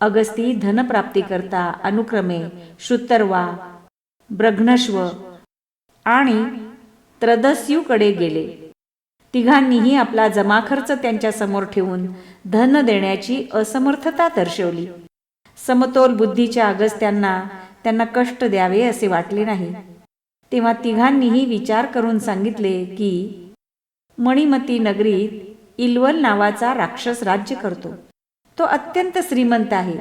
अगस्ती धनप्राप्ती करता अनुक्रमे श्रुतर्वा ब्रघ्नश्व आणि त्रदस्यूकडे गेले. तिघांनीही आपला जमाखर्च त्यांच्यासमोर ठेवून धन देण्याची असमर्थता दर्शवली. समतोल बुद्धीच्या अगस्त्यांना त्यांना कष्ट द्यावे असे वाटले नाही. तेव्हा तिघांनीही विचार करून सांगितले की मणिमती नगरीत इल्वल नावाचा राक्षस राज्य करतो. तो अत्यंत श्रीमंत आहे.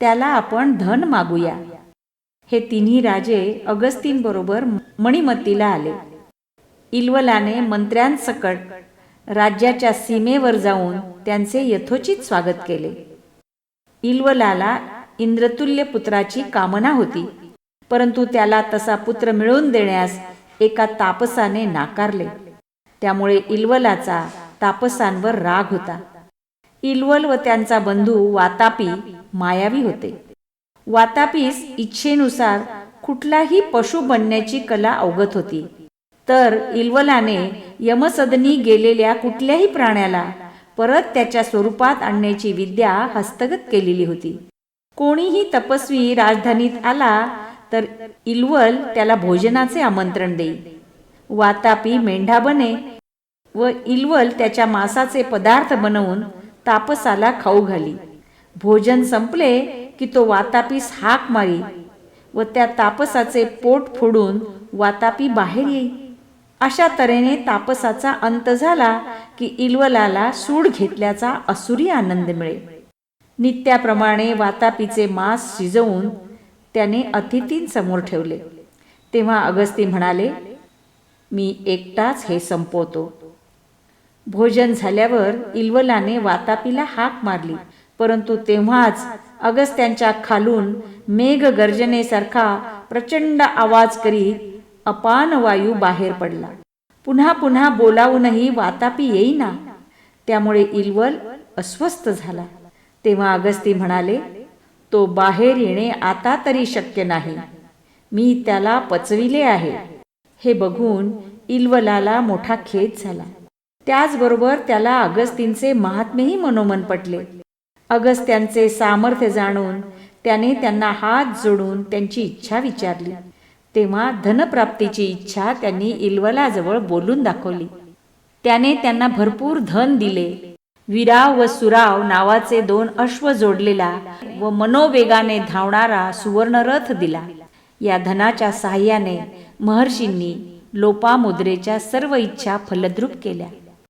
त्याला आपण धन मागूया. हे तिन्ही राजे अगस्तींबरोबर मणिमतीला आले. इल्वलाने मंत्र्यांसकट राज्याच्या सीमेवर जाऊन त्यांचे यथोचित स्वागत केले. इल्वलाला इंद्रतुल्य पुत्राची कामना होती परंतु त्याला तसा पुत्र मिळवून देण्यास एका तापसाने नाकारले. त्यामुळे इल्वलाचा तापसांवर राग होता. इल्वल व त्यांचा बंधू वातापी मायावी होते. वातापीस इच्छेनुसार कुठलाही पशु बनण्याची कला अवगत होती. तर इल्वलाने यमसदनी गेलेल्या कुठल्याही प्राण्याला परत त्याच्या स्वरूपात आणण्याची विद्या हस्तगत केलेली होती. कोणीही तपस्वी राजधानीत आला तर इल्वल त्याला भोजनाचे आमंत्रण देई. वातापी मेंढा बने व इल्वल त्याच्या मांसाचे पदार्थ बनवून तापसाला खाऊ घाली. भोजन संपले की तो वातापीस हाक मारी व त्या तापसाचे पोट फोडून वातापी बाहेर येई. अशा तऱ्हेने तापसाचा अंत झाला की इल्वलाला सूड घेतल्याचा असुरी आनंद मिळे. नित्याप्रमाणे वातापीचे मांस शिजवून त्याने अतिथींसमोर ठेवले. तेव्हा अगस्ती म्हणाले मी एकटाच हे संपवतो. भोजन झाल्यावर इल्वलाने वातापीला हाक मारली. परंतु तेव्हाच अगस्त्यांच्या खालून मेघ गर्जनेसारखा प्रचंड आवाज करीत अपान वायू बाहेर पडला. पुन्हा पुन्हा बोलावूनही वातापी येईना. त्यामुळे इल्वल अस्वस्थ झाला. तेव्हा अगस्ती म्हणाले तो बाहेर येणे आता तरी शक्य नाही. मी त्याला पचविले आहे. हे बघून इल्वलाला मोठा खेद झाला. त्याचबरोबर त्याला अगस्तींचे महात्मेही मनोमन पटले. अगस्त्यांचे सामर्थ्य जाणून त्याने त्यांना हात जोडून त्यांची इच्छा विचारली. तेव्हा धनप्राप्तीची इच्छा त्यांनी इल्वलाजवळ बोलून दाखवली. त्याने त्यांना भरपूर धन दिले. विराव व सुराव नावाचे दोन अश्व जोडलेला व मनोवेगाने धावणारा सुवर्णरथ दिला. या धनाच्या सहाय्याने महर्षींनी लोपामुद्रेच्या सर्व इच्छा फलद्रूप केल्या.